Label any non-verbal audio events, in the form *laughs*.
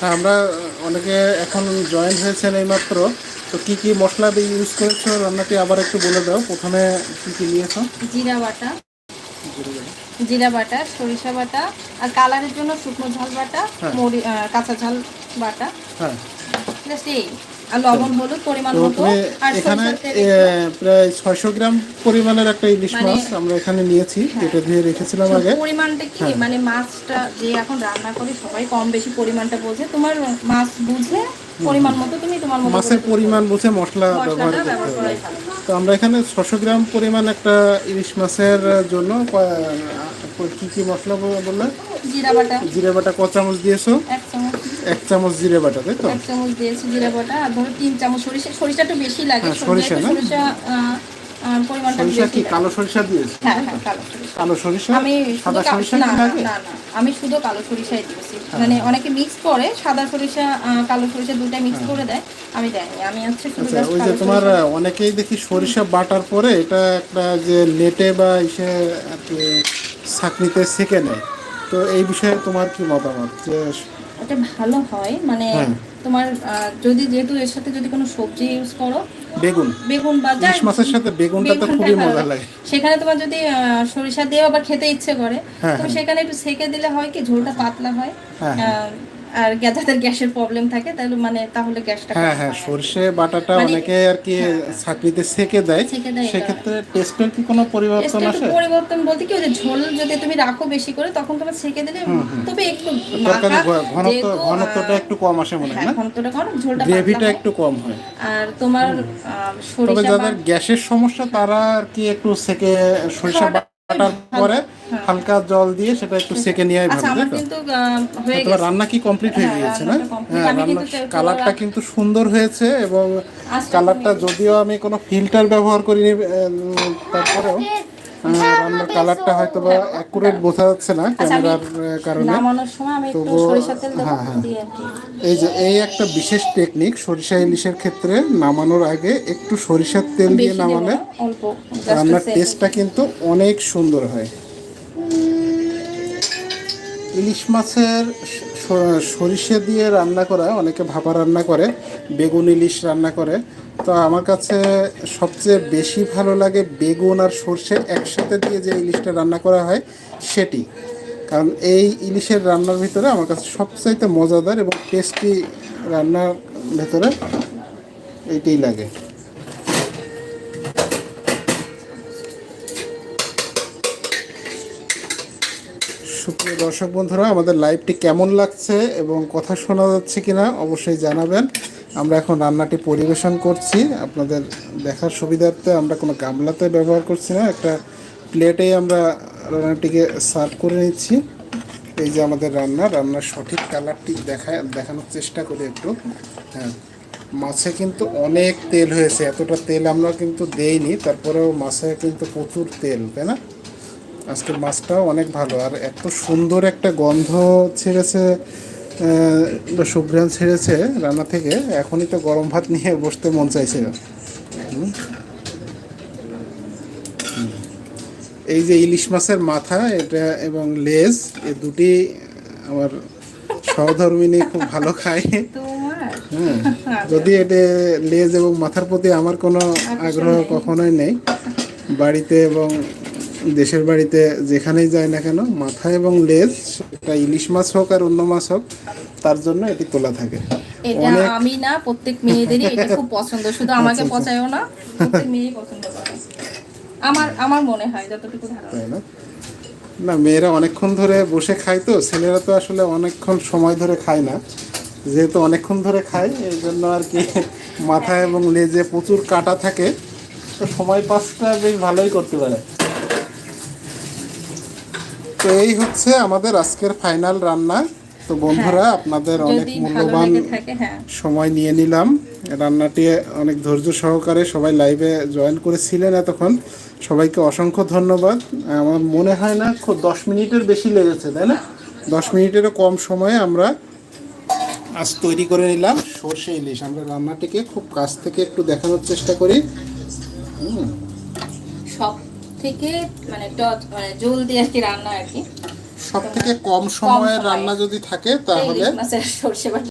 হ্যাঁ আমরা অনেকে এখন জয়েন হয়েছেন এইমাত্র। তো কি কি মশলা দিয়ে ইউজ করেছ? রান্নাটি আবার একটু বলে দাও। প্রথমে কি কি নিয়েছো? জিরা বাটা। জিরা বাটা সরিষা বাটা আর কালারের জন্য শুকনো ঝাল বাটা হ্যাঁ। মরি কাঁচা ঝাল বাটা। হ্যাঁ। জাস্ট এই আর লবণ হলুদ পরিমাণ মতো। আর এখানে সরিষার তেল এ, একটু। প্রায় ছয়শো গ্রাম পরিমাণের একটা ইলিশ মানে- মাছ আমরা এখানে নিয়েছি এটা ধুয়ে রেখেছিলাম আগে। পরিমাণটা কি? হ্যাঁ। মানে মাছটা যে এখন রান্না করি সবাই কম বেশি পরিমাণটা বোঝে। তোমার মাছ বুঝে পরিমাণ মতো তুমি তোমার মতো মাছের পরিমাণ বুঝে মশলা ব্যবহার করতে হবে। তো আমরা এখানে ছশো গ্রাম পরিমাণ একটা ইলিশ মাছের জন্য কি কি মশলা বল- বললে? জিরা বাটা। জিরে বাটা ক চামচ দিয়েছ। এক এক চামচ জিরে বাটা তাই তো? এক চামচ দিয়েছি জিরা বাটা আর ধরো তিন চামচ সরিষা সরিষাটা একটু বেশি লাগে হ্যাঁ, সরিষা সরিষা পরিমাণটা সরিষা কি কালো সরিষা দিয়েছ? হ্যাঁ হ্যাঁ কালো সরিষা। কালো সরিষা? আমি সাদা সরিষা না না আমি শুধু কালো সরিষাই দিয়েছি। মানে অনেকে মিক্স করে সাদা সরিষা কালো সরিষা দুটা মিক্স করে দেয় আমি দেয়নি। আমি হচ্ছে শুধু হ্যাঁ। আচ্ছা ওই যে তোমার অনেকেই দেখি সরিষা বাটার পরে এটা একটা যে নেটে বা ইসে ছাকনিতে সেকে নেয়। তো এই বিষয়ে তোমার কি মতামত? যে এটা ভালো হয়। মানে হ্যাঁ। তোমার যদি যেহেতু এর সাথে যদি কোনো সবজি ইউজ করো বেগুন। বেগুন বা ইলিশ মাছের সাথে বেগুনটা তো খুবই মজা লাগে। সেখানে তোমার যদি আহ, সরিষা দিয়ে আবার খেতে ইচ্ছে করে তো হ্যাঁ। সেখানে একটু সেকে দিলে হয় কি ঝোলটা পাতলা হয়। হ্যাঁ, আহ, আর যাদের গ্যাসের প্রবলেম থাকে তাহলে মানে তাহলে গ্যাসটা হ্যাঁ হ্যাঁ হয়। সরষে বাটাটা মানে- অনেকে আর কি ছাকনিতে সেকে দেয়। সেকে দেয়। সেক্ষেত্রে টেস্টের কি কোনো পরিবর্তন আসে? পরিবর্তন বলতে কি ওই যে ঝোল যদি তুমি রাখো বেশি করে তখন তোমার সেকে দিলে তবে একটু তরকারি ঘনত্ব ঘনত্বটা একটু কম আসে মনে হয় হ্যাঁ না? ঘনত্বটা কম ঝোলটা গ্রেভিটা একটু কম হয়। আর তোমার সরিষা যাদের গ্যাসের সমস্যা তারা আর কি একটু সেকে সরিষা বাটার পরে হালকা জল দিয়ে সেটা একটু সেকে হ্যাঁ। আচ্ছা আমার তো? কিন্তু হয়ে তোমার গেছে। রান্না কি কমপ্লিট হয়ে হ্যাঁ, গিয়েছে না? হ্যাঁ আমি কিন্তু রান্নার কালারটা কিন্তু সুন্দর হয়েছে এবং কালারটা যদিও আমি কোনো ফিল্টার ব্যবহার করিনি তারপরেও রান্নার কালারটা হয়তো বা অ্যাকুরেট বোঝা যাচ্ছে না আচ্ছা, ক্যামেরার কারণে। দেবো হ্যাঁ, হ্যাঁ। এই যে এই একটা বিশেষ টেকনিক সরিষা ইলিশের ক্ষেত্রে নামানোর আগে একটু সরিষার তেল দিয়ে নামালে রান্নার টেস্টটা কিন্তু অনেক সুন্দর হয়। ইলিশ মাছের সরিষা দিয়ে রান্না করা, অনেকে ভাপা রান্না করে, বেগুন ইলিশ রান্না করে। তো আমার কাছে সবচেয়ে বেশি ভালো লাগে বেগুন আর সর্ষে একসাথে দিয়ে যে ইলিশটা রান্না করা হয়, সেটি। কারণ এই ইলিশের রান্নার ভিতরে আমার কাছে সবচাইতে মজাদার এবং টেস্টি রান্নার ভেতরে এইটাই লাগে। সুপ্রিয় দর্শক বন্ধুরা, আমাদের লাইভটি কেমন লাগছে এবং কথা শোনা যাচ্ছে কিনা অবশ্যই জানাবেন। আমরা এখন রান্নাটি পরিবেশন করছি। আপনাদের দেখার সুবিধার্থে আমরা কোনো গামলাতে ব্যবহার করছি না। একটা প্লেটেই আমরা রান্নাটিকে সার্ভ করে নিচ্ছি। এই যে আমাদের রান্না, রান্নার সঠিক কালারটি দেখা, দেখানোর চেষ্টা করি একটু। হ্যাঁ মাছে কিন্তু অনেক তেল হয়েছে। এতটা তেল আমরা কিন্তু দেইনি, তারপরেও মাছে কিন্তু প্রচুর তেল, তাই না? আজকের মাছটাও অনেক ভালো। আর এত সুন্দর একটা গন্ধ ছেড়েছে সুঘ্রাণ ছেড়েছে রান্না থেকে। এখনই তো গরম ভাত নিয়ে বসতে মন চাইছিল। হুম। এই যে ইলিশ মাছের মাথা এটা এবং লেজ এ দুটি আমার সহধর্মিনী খুব ভালো খায়। হ্যাঁ যদি এটা লেজ এবং মাথার প্রতি আমার কোনো আগ্রহ কখনোই নেই বাড়িতে এবং দেশের বাড়িতে যেখানেই যায় না কেন মাথা এবং লেজ সেটা ইলিশ মাছ হোক আর অন্য মাছ হোক তার জন্য এটি তোলা থাকে। এটা আমি না প্রত্যেক মেয়েদেরই এটা *laughs* খুব পছন্দ। শুধু আচ্ছা, আমাকে পচায়ও না প্রত্যেক মেয়েই পছন্দ করে। আমার আমার মনে হয় যতটুকু ধারণা। না? মেয়েরা অনেকক্ষণ ধরে বসে খায় তো ছেলেরা তো আসলে অনেকক্ষণ সময় ধরে খায় না। যেহেতু অনেকক্ষণ ধরে খায় এই জন্য আর কি মাথা এবং লেজে প্রচুর কাটা থাকে। তো সময় পাসটা বেশ ভালোই করতে পারে। তো এই হচ্ছে আমাদের আজকের ফাইনাল রান্না। তো বন্ধুরা আপনাদের অনেক মূল্যবান হ্যাঁ। সময় নিয়ে নিলাম। রান্নাটি অনেক ধৈর্য সহকারে সবাই লাইভে জয়েন করেছিলেন এতক্ষণ। সবাইকে অসংখ্য ধন্যবাদ। আমার মনে হয় না খুব দশ মিনিটের বেশি লেগেছে তাই না? দশ মিনিটেরও কম সময়ে আমরা আজ তৈরি করে নিলাম। সর্ষে ইলিশ। আমরা রান্নাটিকে খুব কাছ থেকে একটু দেখানোর চেষ্টা করি। থেকে মানে টচ মানে জলদি আর কি রান্না আর কি। সব থেকে কম সময়ের রান্না যদি থাকে তাহলে সর্ষে